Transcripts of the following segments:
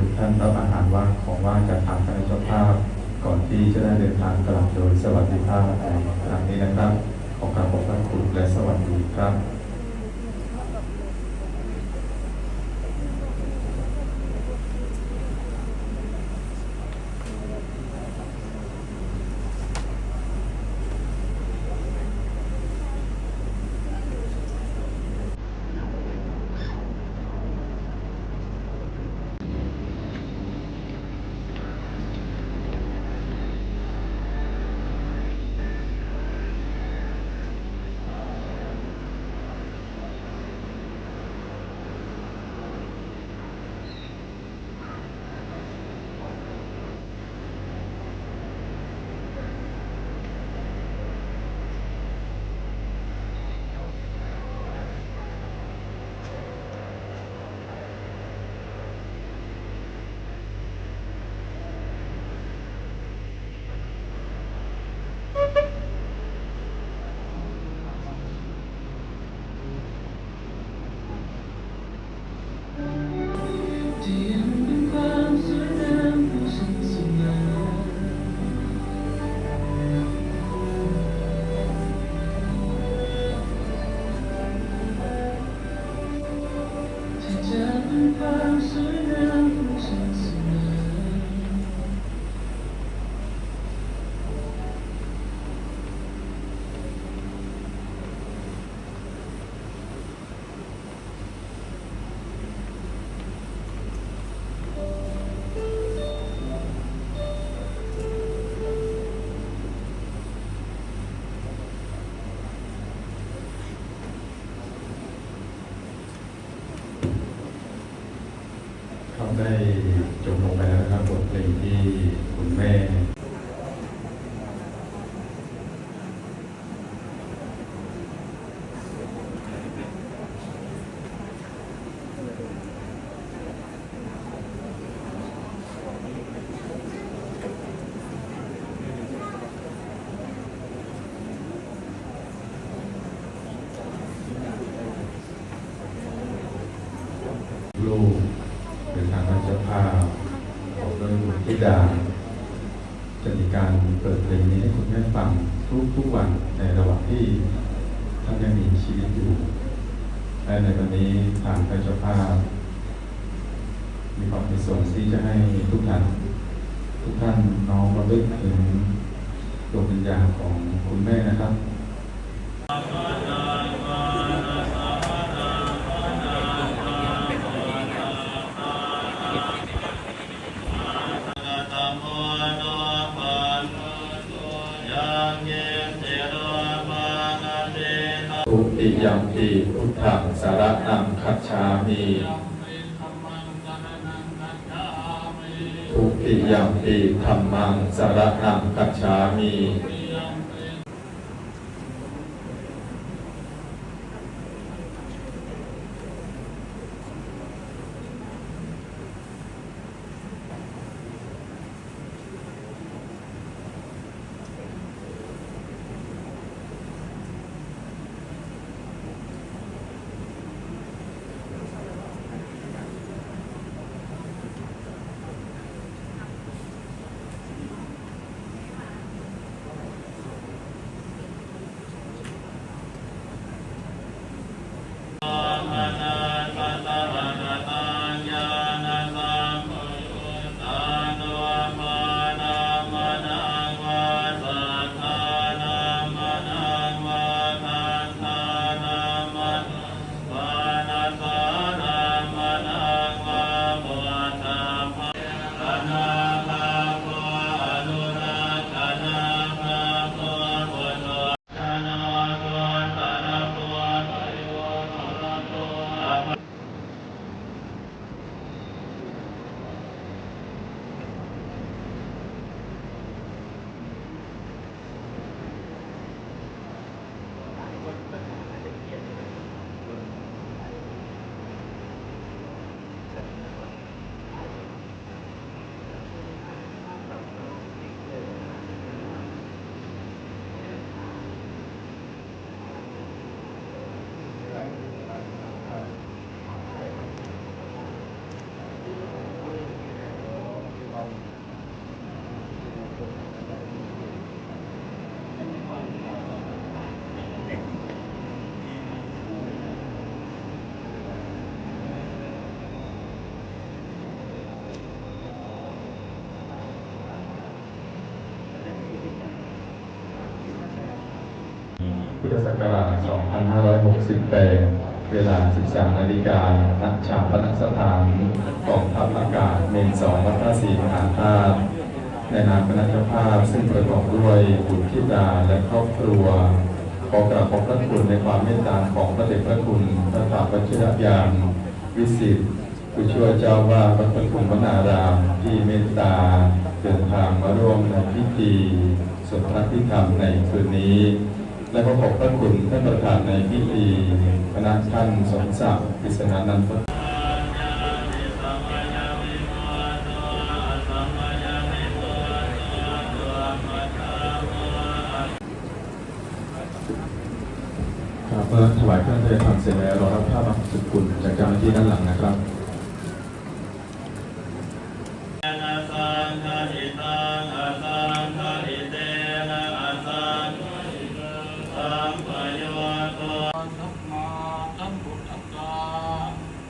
ทุกท่านรับอาหารว่างของว่างจากทางคณะเจ้าภาพ ก่อนที่จะได้เดินทางกลับโดยสวัสดิภาพในครั้งนี้นะครับ ขอกราบขอบพระคุณและสวัสดีครับ ค ได้จบลงไปแล้วนะครับบทเพลงที่คุณแม่ ลูกหรือทางราชภาพ ของเรื่องธิดาจะมีการเปิดเพลงนี้ให้คุณแม่ฟังทุกทุกวันในระหว่างที่ท่านยังมีชีวิตอยู่และในวันนี้ทางพระเจ้าภาพ มีความประสงค์ที่จะให้ทุกท่านทุกท่านน้อมระลึกถึงดวงวิญญาณของคุณแม่นะครับ ทุติยมปีพุทธังสารนังคัจฉามีทุติยมปีธรรมังสารนังคัจฉามี พุทธศักราช 2568 เวลา 13 นาฬิกาณชาปนสถานกองทัพอากาศเมนสองวัดพระศรีมหาธาตุในนามคณะเจ้าภาพซึ่งประกอบด้วยบุตรธิดาและครอบครัว ขอกราบขอบพระคุณในความเมตตาของพระเดชพระคุณพระถาวัชรยานวิสิทธิ์ผู้ช่วยเจ้าว่าพระปทุมวนารามที่เมตตาเดินทางมาร่วมในพิธีสวดพระพิธรรมในคืนนี้ และขอขอบพระคุณท่านประธานในพิธีคณะท่านสมศักดิ์พิษณานันทครับเมื่อถวายเครื่องเทศทำเสร็จแล้วเรารับผ้าบางสุกุลจากเจ้าหน้าที่ด้านหลังนะครับ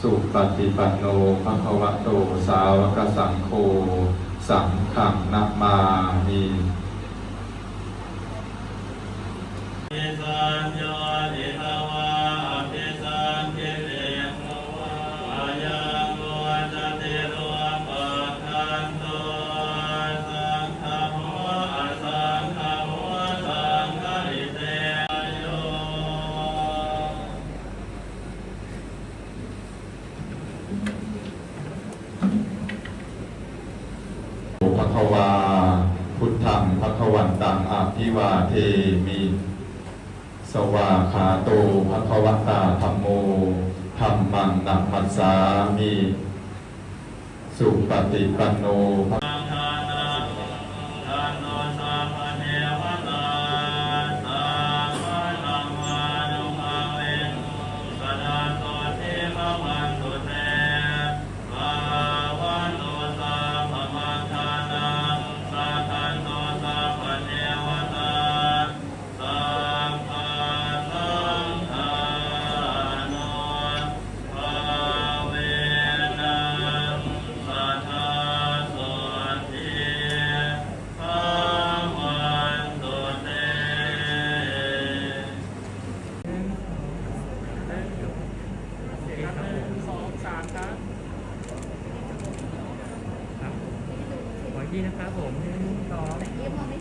สุปฏิปันโนภะควะโตสาวกสังโฆสังขังนัมมามี ภิวาเทมิ สวาคาโตภะคะวตาธรรมโมธรรมังนัมัสสามิ สุปฏิปันโนภะสังฆานาทานโน